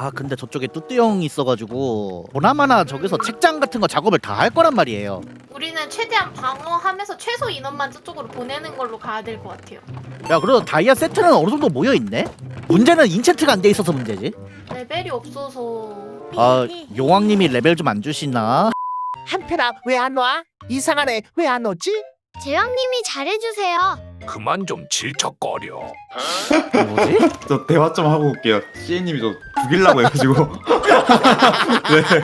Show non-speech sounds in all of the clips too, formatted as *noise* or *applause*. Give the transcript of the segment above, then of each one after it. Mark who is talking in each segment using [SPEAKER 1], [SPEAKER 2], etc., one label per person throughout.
[SPEAKER 1] 아 근데 저쪽에 뚜띠형이 있어가지고 보나마나 저기서 책장 같은 거 작업을 다 할 거란 말이에요
[SPEAKER 2] 우리는 최대한 방어하면서 최소 인원만 저쪽으로 보내는 걸로 가야 될 것 같아요.
[SPEAKER 1] 야 그래도 다이아 세트는 어느 정도 모여 있네? 문제는 인챈트가 안 돼 있어서 문제지
[SPEAKER 2] 레벨이 없어서.
[SPEAKER 1] 아 용왕님이 레벨 좀 안 주시나?
[SPEAKER 3] 한편아 왜 안 와? 이상하네 왜 안 오지?
[SPEAKER 4] 제왕님이 잘해주세요.
[SPEAKER 5] 그만 좀 질척거려.
[SPEAKER 1] 뭐지?
[SPEAKER 6] 저 대화 좀 하고 올게요. CA님이 저 죽이려고 해가지고. *laughs* 네.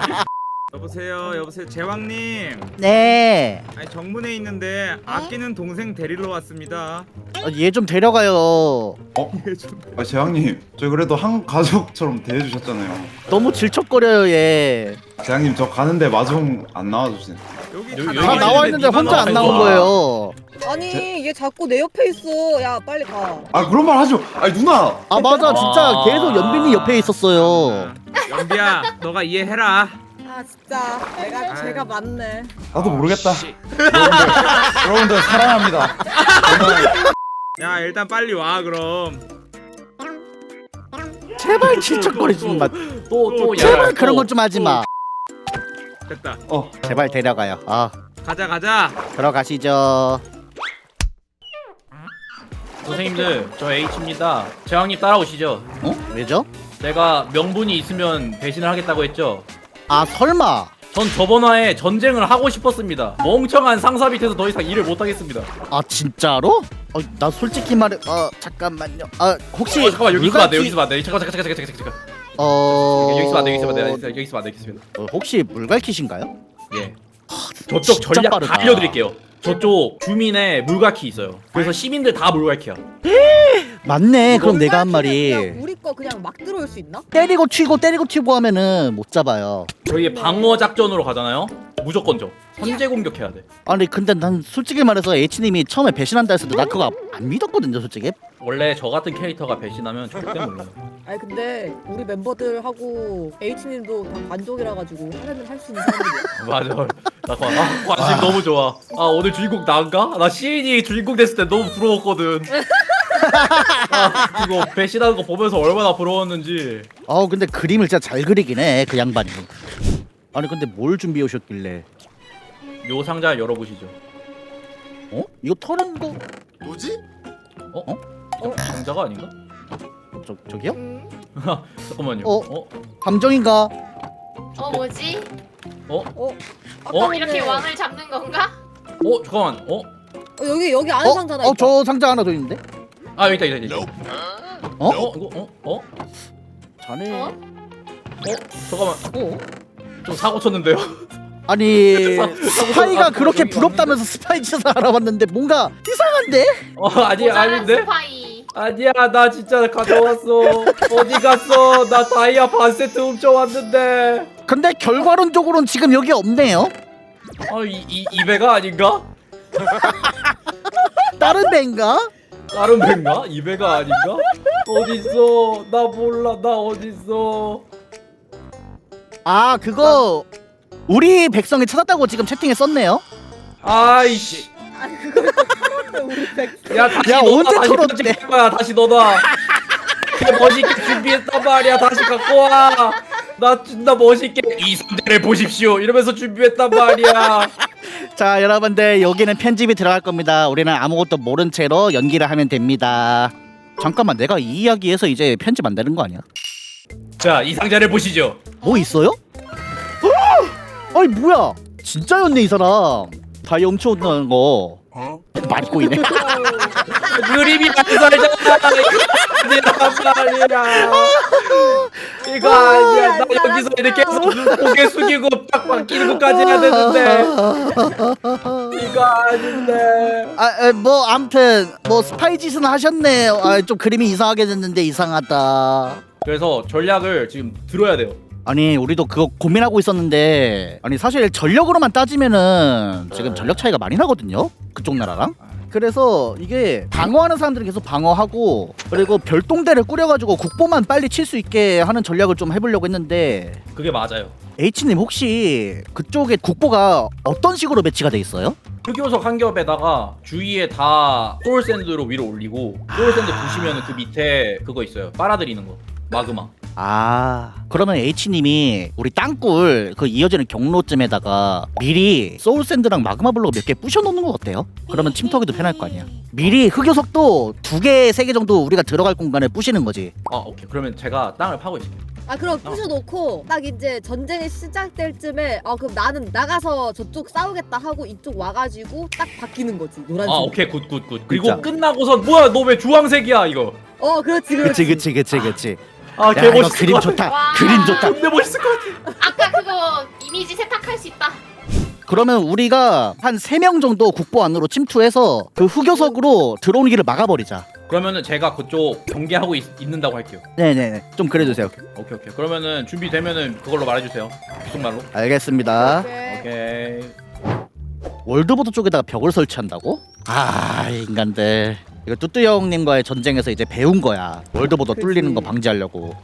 [SPEAKER 7] 여보세요, 여보세요, 제왕님.
[SPEAKER 1] 네
[SPEAKER 7] 아니 정문에 있는데 아끼는 동생 데리러 왔습니다. *laughs*
[SPEAKER 1] 얘 좀 데려가요
[SPEAKER 6] 아, 재왕님, 저 그래도 한 가족처럼 대해주셨잖아요.
[SPEAKER 1] 너무 질척거려요 얘
[SPEAKER 6] 재왕님, 저 가는데 마중 안 나와주세요.
[SPEAKER 7] 여기 다
[SPEAKER 5] 여기
[SPEAKER 1] 다 나와 있는데 혼자 안 나온. 거예요
[SPEAKER 8] 아니 얘 자꾸 내 옆에 있어. 야 빨리 가.
[SPEAKER 6] 아, 그런 말 하지 마. 아니, 누나!
[SPEAKER 1] 아 맞아 진짜
[SPEAKER 5] 아.
[SPEAKER 1] 계속 연빈이 옆에 있었어요
[SPEAKER 7] 연비야, 너가 이해해라.
[SPEAKER 8] 아 진짜 내가 제가 맞네.
[SPEAKER 6] 나도 모르겠다. 여러분들, 여러분들 사랑합니다. *laughs*
[SPEAKER 7] 야, 일단 빨리 와 그럼.
[SPEAKER 1] 제발 질척거리지 마
[SPEAKER 5] 또또
[SPEAKER 1] 제발 그런 것 좀 하지 마
[SPEAKER 7] 됐다.
[SPEAKER 6] 어,
[SPEAKER 1] 제발 데려가요 아
[SPEAKER 7] 가자, 가자.
[SPEAKER 1] 들어가시죠
[SPEAKER 5] 선생님들 저 H입니다. 제왕님 따라오시죠.
[SPEAKER 1] 어? 왜죠?
[SPEAKER 5] 내가 명분이 있으면 배신을 하겠다고 했죠.
[SPEAKER 1] 아 설마
[SPEAKER 5] 전 저번 화에 전쟁을 하고 싶었습니다. 멍청한 상사 밑에서 더 이상 일을 못 하겠습니다.
[SPEAKER 1] 아 진짜로? 어, 나 솔직히 말해 어 잠깐만요 아 혹시
[SPEAKER 5] 어, 잠깐만 여기 있으면 안 돼.
[SPEAKER 1] 물갈퀴-
[SPEAKER 5] 여기 있으면 안 돼. 잠깐 잠깐 잠깐 잠깐 잠깐.
[SPEAKER 1] 어
[SPEAKER 5] 여기 있으면 안 돼. 여기 있으면 안 돼. 여기 있으면 안 되겠습니다.
[SPEAKER 1] 어, 혹시 물갈퀴신가요?
[SPEAKER 5] 예. 저쪽
[SPEAKER 1] 진짜
[SPEAKER 5] 전략
[SPEAKER 1] 빠르다.
[SPEAKER 5] 다 알려드릴게요. 저쪽 주민의 물갈퀴 있어요. 그래서 시민들 다 물갈퀴야.
[SPEAKER 1] 맞네 그럼 내가 한 말이
[SPEAKER 8] 우리 거 그냥 막 들어올 수 있나?
[SPEAKER 1] 때리고 튀고 때리고 튀고 하면은 못 잡아요
[SPEAKER 5] 저희 방어 작전으로 가잖아요. 무조건 져. 선제 공격해야 돼.
[SPEAKER 1] 아니 근데 난 솔직히 말해서 H님이 처음에 배신한다 했을 때 나 그거 안 믿었거든요 솔직히
[SPEAKER 5] 원래 저 같은 캐릭터가 배신하면 절대 몰라요.
[SPEAKER 8] 아니 근데 우리 멤버들하고 H님도 다 관종이라 가지고 하려면 할 수 있는 사람들이야. *laughs*
[SPEAKER 5] 맞아. 나 관, 아, 관심 너무 좋아. 아 오늘 주인공 난가? 나 시인이 주인공 됐을 때 너무 부러웠거든. *laughs* 아 그거 배신하는 거 보면서 얼마나 부러웠는지.
[SPEAKER 1] 어 근데 그림을 진짜 잘 그리긴 해그 양반이 아니 근데 뭘 준비해 오셨길래
[SPEAKER 5] 요 상자 열어보시죠.
[SPEAKER 1] 어? 이거 털은 거
[SPEAKER 5] 상자가 아닌가?
[SPEAKER 1] 저, 저기요?
[SPEAKER 2] 음. *laughs*
[SPEAKER 5] 잠깐만요.
[SPEAKER 1] 어?
[SPEAKER 5] 어?
[SPEAKER 1] 감정인가?
[SPEAKER 2] 어 뭐지?
[SPEAKER 5] 어?
[SPEAKER 8] 아까
[SPEAKER 5] 어?
[SPEAKER 8] 전에-
[SPEAKER 2] 이렇게 왕을 잡는 건가?
[SPEAKER 5] 어? 잠깐만. 어?
[SPEAKER 8] 어, 여기 여기 안에
[SPEAKER 1] 어?
[SPEAKER 8] 상자나
[SPEAKER 1] 어? 저 상자 하나 더 있는데?
[SPEAKER 5] 아 여기 있다 여기 있다. 여기 있다.
[SPEAKER 1] 어?
[SPEAKER 5] 어? 이거 어? 어?
[SPEAKER 1] 자네
[SPEAKER 2] 어?
[SPEAKER 5] 어? 잠깐만.
[SPEAKER 1] 어?
[SPEAKER 5] 좀 사고 쳤는데요. *laughs*
[SPEAKER 1] 아니
[SPEAKER 5] 사-
[SPEAKER 1] 스파이가
[SPEAKER 5] 아,
[SPEAKER 1] 그렇게 부럽다면서 스파이 짓을 알아봤는데 뭔가 이상한데?
[SPEAKER 5] 어 아니 아닌데?
[SPEAKER 2] 스파이.
[SPEAKER 5] 아니야 나 진짜 가져왔어. 어디 갔어? 나 다이아 반 세트 훔쳐왔는데.
[SPEAKER 1] 근데 결과론적으로는 지금 여기 없네요
[SPEAKER 5] 아이 이, 이 배가 아닌가? *laughs*
[SPEAKER 1] 다른 배인가?
[SPEAKER 5] 다른 배인가? 이 배가 아닌가? 어딨어? 나 몰라. 나 어딨어?
[SPEAKER 1] 아 그거 우리 백성이 찾았다고 지금 채팅에 썼네요
[SPEAKER 5] 아이씨.
[SPEAKER 8] 아니 그걸 또 털었네 우리 백.
[SPEAKER 5] 야 다시
[SPEAKER 1] 야,
[SPEAKER 5] 넣어놔.
[SPEAKER 1] 언제
[SPEAKER 5] 다시
[SPEAKER 1] 털었대?
[SPEAKER 5] 편집할 거야. 다시 넣어놔. 개 멋있게 준비했단 말이야. 다시 갖고 와. 나 진짜 멋있게 이 상대를 보십시오. 이러면서 준비했단 말이야. *laughs*
[SPEAKER 1] 자 여러분들 여기는 편집이 들어갈 겁니다 우리는 아무것도 모른 채로 연기를 하면 됩니다 잠깐만 내가 이 이야기에서 이제 편집 안 되는 거 아니야?
[SPEAKER 5] 자, 이 상자를 보시죠.
[SPEAKER 1] 뭐 있어요? 어! 아니 뭐야 진짜였네 이 사람 다이아 훔쳐온다는 거 *laughs* 많이 꼬이네
[SPEAKER 5] 그림이 안 살잖아. 이거 아 말이야. 이거 아니야. 나 여기서 이렇게 계속 고개 숙이고 빡빡 끼는 것까지 해야 되는데. 이거 아닌데.
[SPEAKER 1] 아, 에, 뭐 아무튼 뭐 스파이 짓은 하셨네 아, 좀 그림이 이상하게 됐는데 이상하다
[SPEAKER 5] 그래서 전략을 지금 들어야 돼요.
[SPEAKER 1] 아니 우리도 그거 고민하고 있었는데 아니 사실 전력으로만 따지면은 지금 전력 차이가 많이 나거든요 그쪽 나라랑 그래서 이게 방어하는 사람들은 계속 방어하고 그리고 별동대를 꾸려가지고 국보만 빨리 칠 수 있게 하는 전략을 좀 해보려고 했는데
[SPEAKER 5] 그게 맞아요.
[SPEAKER 1] H님 혹시 그쪽에 국보가 어떤 식으로 배치가 돼 있어요?
[SPEAKER 5] 흑요석 한 겹에다가 주위에 다 소울샌드로 위로 올리고 소울샌드 부시면 그 밑에 그거 있어요. 빨아들이는 거. 마그마.
[SPEAKER 1] 아. 그러면 H님이 우리 땅굴 그 이어지는 경로쯤에다가 미리 소울샌드랑 마그마 블록 몇 개 부셔놓는 거 어때요? 그러면 침투하기도 편할 거 아니야. 미리 흑요석도 두 개, 세 개 정도 우리가 들어갈 공간에 부시는 거지.
[SPEAKER 5] 아 오케이. 그러면 제가 땅을 파고 있을게요.
[SPEAKER 8] 아 그럼 부셔놓고 딱 이제 전쟁이 시작될 쯤에 아 그럼 나는 나가서 저쪽 싸우겠다 하고 이쪽 와가지고 딱 바뀌는 거지 노란색.
[SPEAKER 5] 아 오케이. 굿 굿 굿. 그리고
[SPEAKER 1] 진짜.
[SPEAKER 5] 끝나고선 뭐야 너 왜 주황색이야 이거?
[SPEAKER 8] 어 그렇지 그렇지.
[SPEAKER 1] 그치 그치 그치 그치
[SPEAKER 5] 아
[SPEAKER 1] 야 이거
[SPEAKER 5] 개멋있을
[SPEAKER 1] 그림
[SPEAKER 5] 것 같아
[SPEAKER 1] 좋다.
[SPEAKER 2] 와.
[SPEAKER 1] 그림 좋다.
[SPEAKER 5] 근데 멋있을 것 같아.
[SPEAKER 2] 아까 그거 이미지 세탁할 수 있다.
[SPEAKER 1] 그러면 우리가 한 세 명 정도 국보 안으로 침투해서 그 흑요석으로 들어오는 길을 막아버리자.
[SPEAKER 5] 그러면은 제가 그쪽 경계하고 있, 있는다고 할게요.
[SPEAKER 1] 네네네. 좀 그래주세요.
[SPEAKER 5] 오케이 오케이. 그러면은 준비되면은 그걸로 말해주세요. 비속말로.
[SPEAKER 1] 알겠습니다.
[SPEAKER 8] 오케이.
[SPEAKER 5] 오케이.
[SPEAKER 1] 월드보드 쪽에다가 벽을 설치한다고? 아 인간들 이거 뚜뚜 형님과의 전쟁에서 이제 배운 거야 월드보드
[SPEAKER 8] 그치.
[SPEAKER 1] 뚫리는 거 방지하려고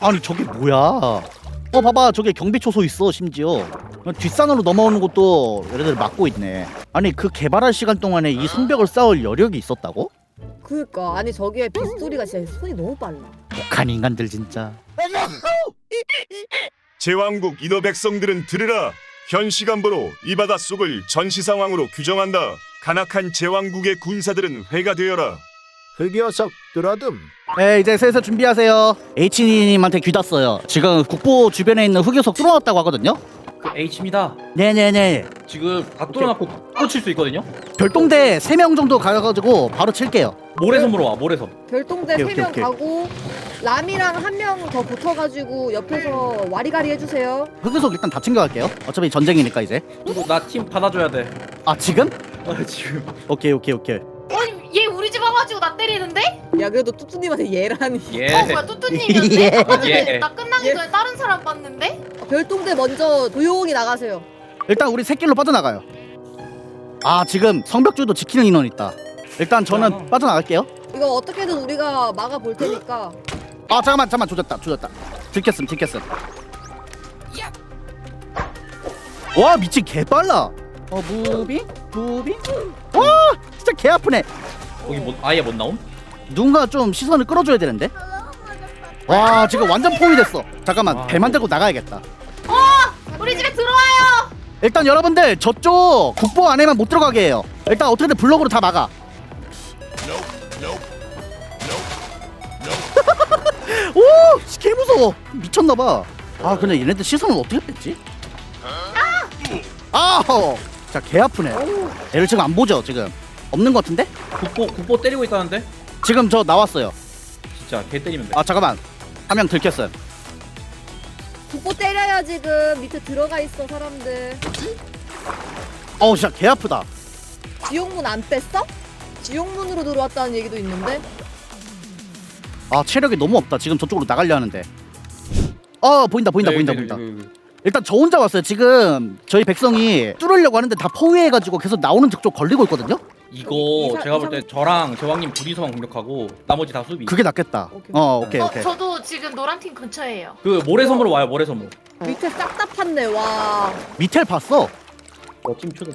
[SPEAKER 1] 아니 저게 뭐야 어 봐봐 저게 경비 초소 있어 심지어 뒷산으로 넘어오는 것도 얘네들 막고 있네 아니 그 개발할 시간 동안에 이 성벽을 쌓을 여력이 있었다고?
[SPEAKER 8] 그니까 아니 저기에 빗소리가 진짜 손이 너무 빨라.
[SPEAKER 1] 독한 인간들 진짜
[SPEAKER 9] 제왕국 인어 백성들은 들으라. 현 시간부로 이 바다 속을 전시 상황으로 규정한다. 간악한 제왕국의 군사들은 회가 되어라.
[SPEAKER 3] 흑요석 뚫어둠
[SPEAKER 1] 네 이제 슬슬 준비하세요. H님한테 귀났어요. 지금 국보 주변에 있는 흑요석 뚫어놨다고 하거든요?
[SPEAKER 5] 그 H입니다.
[SPEAKER 1] 네네네.
[SPEAKER 5] 지금 다 뚫어놓고 꽂힐 수 있거든요?
[SPEAKER 1] 별동대 3명 정도 가가지고 바로 칠게요.
[SPEAKER 5] 모래섬으로 와 모래섬.
[SPEAKER 8] 별동대
[SPEAKER 1] 오케이,
[SPEAKER 8] 세
[SPEAKER 1] 오케이,
[SPEAKER 8] 명
[SPEAKER 1] 오케이.
[SPEAKER 8] 가고 람이랑 한 명 더 붙어가지고 옆에서 와리가리 해주세요.
[SPEAKER 1] 흑요석 일단 다 챙겨갈게요. 어차피 전쟁이니까 이제.
[SPEAKER 5] 그리고 나 팀 받아줘야 돼.
[SPEAKER 1] 아 지금?
[SPEAKER 5] 아, 지금
[SPEAKER 1] 오케이 오케이 오케이
[SPEAKER 2] 아니 얘 우리 집 와가지고 나 때리는데?
[SPEAKER 8] 야 그래도 뚜뚜님한테 얘라니.
[SPEAKER 5] 예
[SPEAKER 2] 어 뭐야 뚜뚜님이었네? *laughs* 아까 전에
[SPEAKER 5] 예.
[SPEAKER 2] 나 끝나기
[SPEAKER 8] 예.
[SPEAKER 2] 전에 다른 사람 봤는데?
[SPEAKER 8] 별동대 먼저 조용히 나가세요.
[SPEAKER 1] 일단 우리 새길로 빠져나가요 아 지금 성벽주도 지키는 인원 있다 일단 저는
[SPEAKER 5] 아.
[SPEAKER 1] 빠져나갈게요
[SPEAKER 8] 이거 어떻게든 우리가 막아 볼 테니까.
[SPEAKER 1] 아 잠깐만 잠깐만 조졌다 조졌다 들켰음 들켰음 와 미친 개빨라 어 무빙 무빙 와 진짜 개 아프네
[SPEAKER 5] 거기 못, 아예 못 나옴?
[SPEAKER 1] 누군가 좀 시선을 끌어줘야 되는데 와 지금 완전 포위 됐어 잠깐만
[SPEAKER 5] 아,
[SPEAKER 1] 배 만 들고 나가야겠다
[SPEAKER 2] 우리 집에 들어와요!
[SPEAKER 1] 일단 여러분들 저쪽 국보 안에만 못 들어가게 해요 일단 어떻게든 블럭으로 다 막아 *laughs* 오! 씨, 개 무서워 미쳤나 봐 아 근데 얘네들 시선을 어떻게 뺐지? 아! 자 개 아프네 얘를 지금 안 보죠 지금 없는 것 같은데?
[SPEAKER 5] 국보 국보 때리고 있다는데?
[SPEAKER 1] 지금 저 나왔어요
[SPEAKER 5] 진짜 개 때리면 돼
[SPEAKER 1] 아 잠깐만 한 명 들켰어요
[SPEAKER 8] 국보 때려야 지금 밑에 들어가 있어 사람들.
[SPEAKER 1] 어우 진짜 개 아프다
[SPEAKER 8] 지옥문 안 뺐어? 지옥문으로 들어왔다는 얘기도 있는데.
[SPEAKER 1] 아 체력이 너무 없다 지금 저쪽으로 나가려 하는데 어 보인다 보인다
[SPEAKER 5] 여기,
[SPEAKER 1] 보인다
[SPEAKER 5] 여기,
[SPEAKER 1] 보인다
[SPEAKER 5] 여기.
[SPEAKER 1] 일단 저 혼자 왔어요. 지금 저희 백성이 뚫으려고 하는데 다 포위해가지고 계속 나오는 쪽 걸리고 있거든요?
[SPEAKER 5] 이거
[SPEAKER 8] 이상-
[SPEAKER 5] 제가 볼 때 저랑 제왕님 둘이서만 공격하고 나머지 다 수비.
[SPEAKER 1] 그게 낫겠다.
[SPEAKER 8] 오케이.
[SPEAKER 1] 어 오케이
[SPEAKER 2] 어
[SPEAKER 1] 오케이.
[SPEAKER 2] 저도 지금 노란팀 근처에요.
[SPEAKER 5] 그 모래섬으로 와요 모래섬으로.
[SPEAKER 8] 밑에 싹 다 팠네 와.
[SPEAKER 1] 밑에 봤어?
[SPEAKER 5] 어팀 초대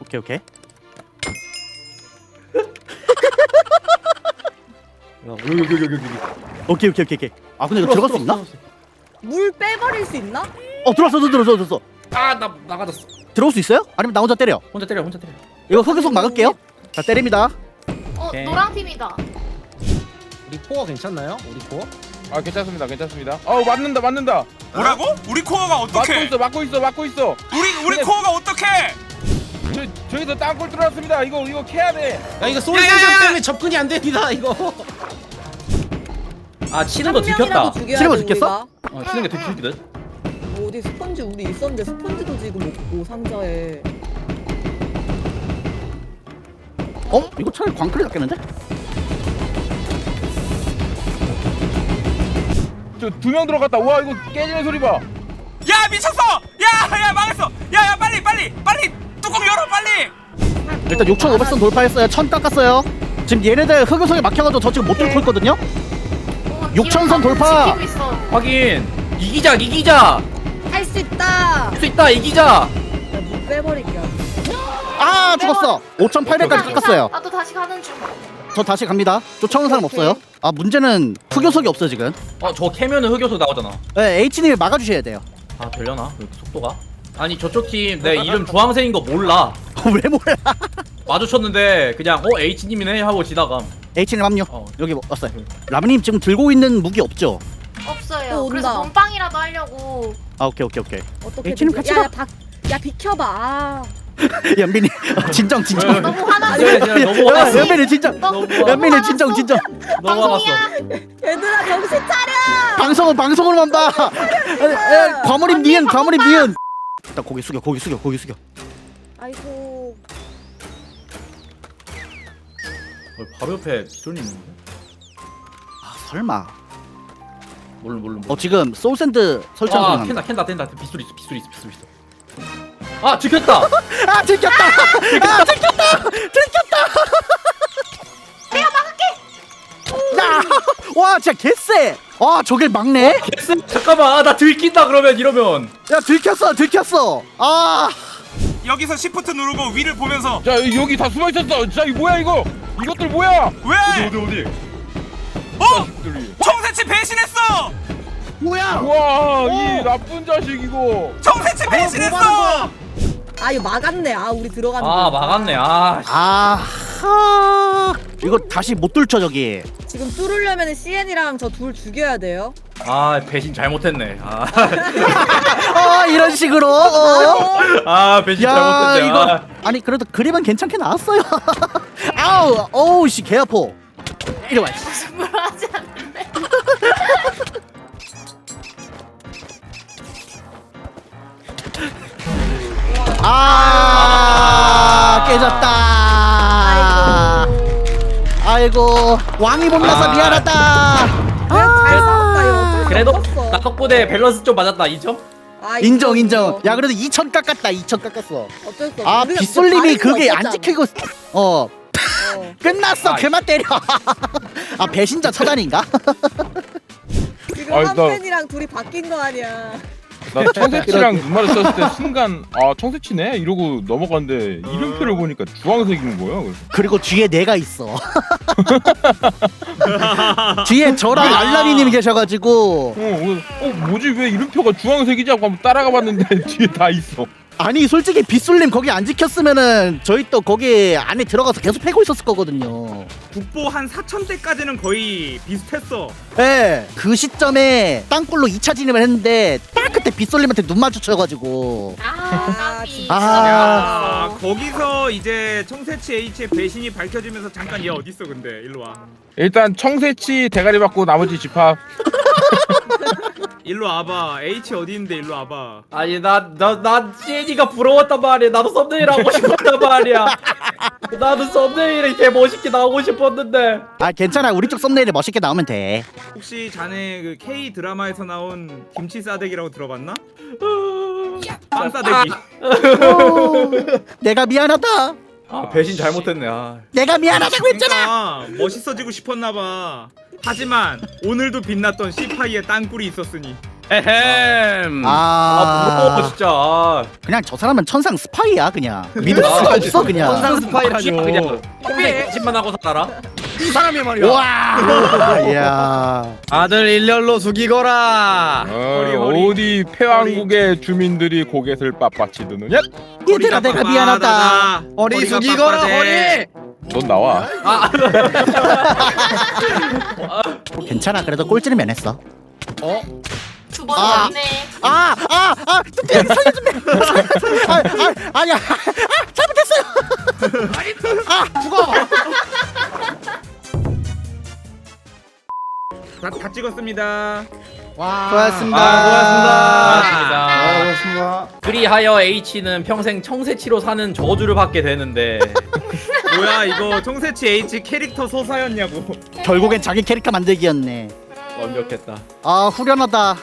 [SPEAKER 1] 오케이 오케이.
[SPEAKER 5] 야, 여기 여기 여기 여기. 여기
[SPEAKER 1] 오케이 오케이 오케이 오케이. 아 근데 이거 들어갈 수 있나?
[SPEAKER 8] 물 빼버릴 수 있나?
[SPEAKER 1] 어 들어왔어 들어왔어 들어왔어
[SPEAKER 5] 아나 나가졌어
[SPEAKER 1] 들어올 수 있어요? 아니면 나 혼자 때려
[SPEAKER 5] 혼자 때려 혼자 때려
[SPEAKER 1] 이거 흑요석 막을게요 자 때립니다
[SPEAKER 2] 어
[SPEAKER 5] 오케이.
[SPEAKER 2] 노란팀이다.
[SPEAKER 3] 우리 코어 괜찮나요? 우리 코어?
[SPEAKER 10] 아 괜찮습니다 괜찮습니다 어 맞는다 맞는다
[SPEAKER 11] 뭐라고? 우리 코어가 어떻게?
[SPEAKER 10] 있어 막고 있어 막고 있어
[SPEAKER 11] 우리 우리
[SPEAKER 10] 근데-
[SPEAKER 11] 코어가 어떻게?
[SPEAKER 10] 저 저기서 땅굴 뚫어놨습니다 이거 이거 캐야 돼
[SPEAKER 3] 야 이거 소울센션 때문에 접근이 안 됩니다 이거
[SPEAKER 5] 아 치는 거
[SPEAKER 8] 한 명이라도
[SPEAKER 5] 들켰다
[SPEAKER 8] 죽여야
[SPEAKER 1] 치는 거
[SPEAKER 8] 돼,
[SPEAKER 1] 들켰어?
[SPEAKER 5] 어 치는 게 들켰거든
[SPEAKER 8] 뭐 어디 스펀지 우리 있었는데 스펀지도 지금 없고 상자에.
[SPEAKER 1] 어? 이거 차라리 광클이 낫겠는데?
[SPEAKER 10] 저 두 명 들어갔다 와 이거 깨지는 소리 봐
[SPEAKER 11] 야 미쳤어! 야야 망했어! 야야 빨리 빨리 빨리 뚜껑 열어 빨리!
[SPEAKER 1] 일단 6,500선 돌파했어요 1,000 깎았어요 지금 얘네들 흑요석에 막혀가지고 저 지금 못 뚫고 있거든요
[SPEAKER 2] 어,
[SPEAKER 1] 육천선
[SPEAKER 2] 뒤로
[SPEAKER 1] 돌파!
[SPEAKER 2] 지키고 있어.
[SPEAKER 5] 확인 이기자 이기자
[SPEAKER 8] 할 수 있다.
[SPEAKER 5] 할 수 있다 이기자
[SPEAKER 8] 야물 빼버릴게.
[SPEAKER 1] 아 죽었어 5,800까지 깎았어요
[SPEAKER 2] 나도 다시 가는 중.
[SPEAKER 1] 저 다시 갑니다. 쫓아오는 사람. 없어요. 아 문제는 흑요석이 없어 지금.
[SPEAKER 5] 어저 캐면은 흑요소 나오잖아
[SPEAKER 1] 네, H님이 막아주셔야 돼요.
[SPEAKER 5] 아 되려나? 왜 이렇게 속도가? 아니 저쪽 팀 내 이름 주황색인 거 몰라 *laughs*
[SPEAKER 1] 왜 몰라?
[SPEAKER 5] 마주쳤는데 그냥 어 H님이네 하고 지나감
[SPEAKER 1] H님 합류.
[SPEAKER 5] 어.
[SPEAKER 1] 여기 뭐- 왔어요. 라브님 지금 들고 있는 무기 없죠?
[SPEAKER 2] 없어요.
[SPEAKER 8] 또 온다.
[SPEAKER 2] 그래서 몸빵이라도 하려고.
[SPEAKER 1] 아 오케이 오케이 오케이.
[SPEAKER 8] 어떻게
[SPEAKER 1] H님
[SPEAKER 8] 되지?
[SPEAKER 1] 같이
[SPEAKER 8] 야,
[SPEAKER 1] 가.
[SPEAKER 8] 야, 박, 야 비켜봐. 아. *laughs*
[SPEAKER 1] 연빈이 진정 진정.
[SPEAKER 2] 너무 화나서
[SPEAKER 5] 그래 너무 화났어
[SPEAKER 1] 연빈이 진정.
[SPEAKER 5] 너무
[SPEAKER 1] 연빈이 진정 진정.
[SPEAKER 5] 너무 화났어
[SPEAKER 8] 얘들아 정신 차려.
[SPEAKER 1] 방송은 방송으로만 봐. 과몰입 니은 과몰입 니은. 일단 고개 숙여 고개 숙여 고개 숙여.
[SPEAKER 8] 아이고.
[SPEAKER 5] 바로 옆에 비솔님 있는데?
[SPEAKER 1] 아 설마.
[SPEAKER 5] 몰라 몰라
[SPEAKER 1] 어 지금 소울샌드 설치한 소리
[SPEAKER 5] 아
[SPEAKER 1] 난다.
[SPEAKER 5] 캔다 캔다 캔다 빗소리 있어 빗소리 있어 빗소리 있어 아 지켰다 *laughs*
[SPEAKER 1] 아 들켰다. 아 들켰다. 들켰다. 내가 막을게. 야, 와 진짜 개쎄. 와 저길 막네.
[SPEAKER 5] 잠깐만 아, 나 들킨다 그러면 이러면
[SPEAKER 1] 야 들켰어 들켰어. 아.
[SPEAKER 11] 여기서 시프트 누르고 위를 보면서
[SPEAKER 10] 자 여기 다 숨어 있었어. 자 이거 뭐야 이거? 이것들 뭐야?
[SPEAKER 11] 왜?
[SPEAKER 6] 어디 어디?
[SPEAKER 11] 어?
[SPEAKER 10] 들이.
[SPEAKER 11] 청새치 배신했어!
[SPEAKER 1] 뭐야?
[SPEAKER 10] 와, 이 나쁜 자식 이거.
[SPEAKER 11] 청새치 배신했어!
[SPEAKER 8] 아 이거 막았네. 아 우리 들어가는.
[SPEAKER 5] 아
[SPEAKER 8] 거.
[SPEAKER 5] 막았네 아 씨.
[SPEAKER 1] 아하. 이거 다시 못 뚫죠 저기.
[SPEAKER 8] 지금 뚫으려면 CN이랑 저 둘 죽여야 돼요.
[SPEAKER 5] 아 배신 잘못했네 아,
[SPEAKER 1] 어 *laughs* 이런 식으로. 어?
[SPEAKER 5] 아 배신
[SPEAKER 1] 야
[SPEAKER 5] 잘못했네
[SPEAKER 1] 이거
[SPEAKER 5] 아.
[SPEAKER 1] 아니 그래도 그림은 괜찮게 나왔어요. *laughs* 아우 어우 씨개 아파. 이리 와. 씨.
[SPEAKER 2] 무슨 말 하지 않는데. *laughs*
[SPEAKER 1] 아 깨졌다. 아이고 왕이 못 나서
[SPEAKER 5] 아.
[SPEAKER 1] 미안하다.
[SPEAKER 8] 그냥 잘 싸웠다 이거. 어쩔 수
[SPEAKER 5] 그래도
[SPEAKER 8] 없었어.
[SPEAKER 5] 나 덕분에 밸런스 좀 맞았다 인정?
[SPEAKER 8] 아,
[SPEAKER 1] 인정 인정. 야 그래도 2천 깎았다 2천 깎았어.
[SPEAKER 8] 어쩔 수 없어.
[SPEAKER 1] 아
[SPEAKER 8] 우리가
[SPEAKER 1] 빗솔님이 그게 안 지키고 어
[SPEAKER 8] 어. *laughs*
[SPEAKER 1] 끝났어
[SPEAKER 5] 아,
[SPEAKER 1] 그만 때려. *laughs* 아 배신자 처단인가? *laughs*
[SPEAKER 8] 지금
[SPEAKER 10] 아니,
[SPEAKER 8] 한
[SPEAKER 10] 나-
[SPEAKER 8] 팬이랑 둘이 바뀐 거 아니야.
[SPEAKER 10] 나 청새치랑 눈마를 썼을 때 순간 아 청새치네 이러고 넘어갔는데 이름표를 보니까 주황색인 거야. 그래서
[SPEAKER 1] 그리고 뒤에 내가 있어. 뒤에 저랑 알라미님이 계셔가지고
[SPEAKER 10] 어, 어, 어 뭐지 왜 이름표가 주황색이지 하고 한번 따라가 봤는데 뒤에 다 있어.
[SPEAKER 1] 아니 솔직히 빗솔님 거기 안 지켰으면은 저희 또 거기 안에 들어가서 계속 패고 있었을 거거든요.
[SPEAKER 7] 국보 한 4천 대까지는 거의 비슷했어.
[SPEAKER 1] 예, 그 시점에 땅굴로 2차 진입을 했는데 딱 그때 빗솔님한테 눈 마주쳐가지고
[SPEAKER 2] 아, 까비.
[SPEAKER 1] 아.
[SPEAKER 7] 아 거기서 이제 청새치 H의 배신이 밝혀지면서 잠깐 얘 어딨어 근데 일로 와.
[SPEAKER 10] 일단 청새치 대가리 받고 나머지 집합. *laughs*
[SPEAKER 7] 일로 와봐. H 어디 있는데 일로 와봐.
[SPEAKER 5] 아니 나나나 CN이가 부러웠단 말이야 나도 썸네일 하고 싶었단 말이야 나도 썸네일에 개 멋있게 나오고 싶었는데
[SPEAKER 1] 아 괜찮아 우리 쪽 썸네일에 멋있게 나오면 돼.
[SPEAKER 7] 혹시 자네 그 K 드라마에서 나온 김치 싸대기라고 들어봤나? 빵 싸대기. *laughs*
[SPEAKER 1] 내가 미안하다.
[SPEAKER 5] 아 배신 잘못했네 아
[SPEAKER 1] 내가 미안하다고 했잖아.
[SPEAKER 7] 그러니까 멋있어지고 싶었나봐. 하지만 오늘도 빛났던 C 파이의 땅굴이 있었으니.
[SPEAKER 5] 에헴 아,
[SPEAKER 1] 아,
[SPEAKER 5] 부러워 진짜 아.
[SPEAKER 1] 그냥 저 사람은 천상 스파이야 그냥 믿을 수가 없어 그냥.
[SPEAKER 5] 천상 스파이라뇨 그냥 배신만 하고 살아라
[SPEAKER 1] 와, *laughs* 이야.
[SPEAKER 5] 아들 일렬로 죽이거라
[SPEAKER 10] 어,
[SPEAKER 7] 허리, 허리.
[SPEAKER 10] 어디 폐왕국의 주민들이 고개를 빳빳이 드느냐?
[SPEAKER 1] 얘들아 내가 미안하다.
[SPEAKER 7] 허리 숙이거라 허리.
[SPEAKER 10] 넌 나와. *laughs*
[SPEAKER 1] 괜찮아 그래도 꼴찌는 면했어.
[SPEAKER 2] 두번
[SPEAKER 1] 아.
[SPEAKER 2] 왔네.
[SPEAKER 1] 아, 아, 아, 좀 살려주면. 아, 아, 아니야. 아, 잘못했어요. 아, 죽어. *laughs*
[SPEAKER 7] 다, 다 찍었습니다.
[SPEAKER 1] 와, 고맙습니다.
[SPEAKER 5] 아, 고맙습니다.
[SPEAKER 6] 아, 고맙습니다.
[SPEAKER 5] 그리하여 H는 평생 청새치로 사는 저주를 받게 되는데 *laughs*
[SPEAKER 7] 뭐야 이거 청새치 H 캐릭터 소사였냐고.
[SPEAKER 1] 결국엔 자기 캐릭터 만들기였네.
[SPEAKER 5] 완벽했다
[SPEAKER 1] 아, 후련하다.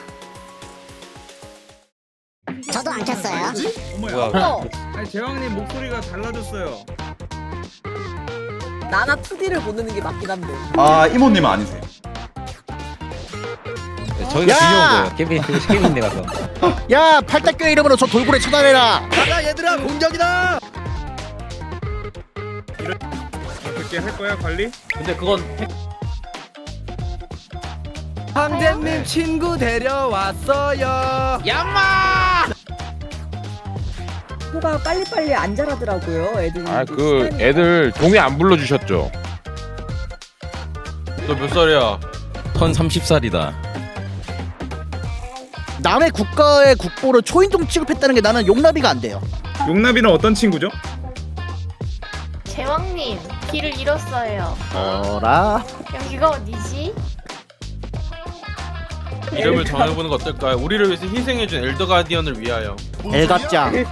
[SPEAKER 4] 저도 안 켰어요.
[SPEAKER 7] 어머야.
[SPEAKER 8] 어,
[SPEAKER 7] 아니 제왕님 목소리가 달라졌어요.
[SPEAKER 8] 나나 2D를 보는 게 맞긴 한데.
[SPEAKER 6] 아 이모님 아니세요?
[SPEAKER 1] 저희가 중요한 거예요.
[SPEAKER 5] 게임 게임인데 가서 *laughs*
[SPEAKER 1] 야, 팔딱교 이름으로 저 돌고래 쳐다내라.
[SPEAKER 7] 어떻게 할 거야 관리?
[SPEAKER 5] 근데 그건
[SPEAKER 2] 황제님
[SPEAKER 5] 친구 데려왔어요.
[SPEAKER 8] 코가 빨리빨리 안 자라더라고요 애들이
[SPEAKER 10] 아 그 애들 동의 안 불러주셨죠?
[SPEAKER 11] 너 몇 살이야? 선 30살이다.
[SPEAKER 1] 남의 국가의 국보를 초인종 취급했다는 게 나는 용납이가 안 돼요.
[SPEAKER 7] 용납이는 어떤 친구죠?
[SPEAKER 2] 제왕님 길을 잃었어요.
[SPEAKER 1] 어라.
[SPEAKER 2] 여기가 어디지?
[SPEAKER 11] 이름을 정해보는 거 어떨까요? 우리를 위해서 희생해준 엘더 가디언을 위하여.
[SPEAKER 1] 엘가짱.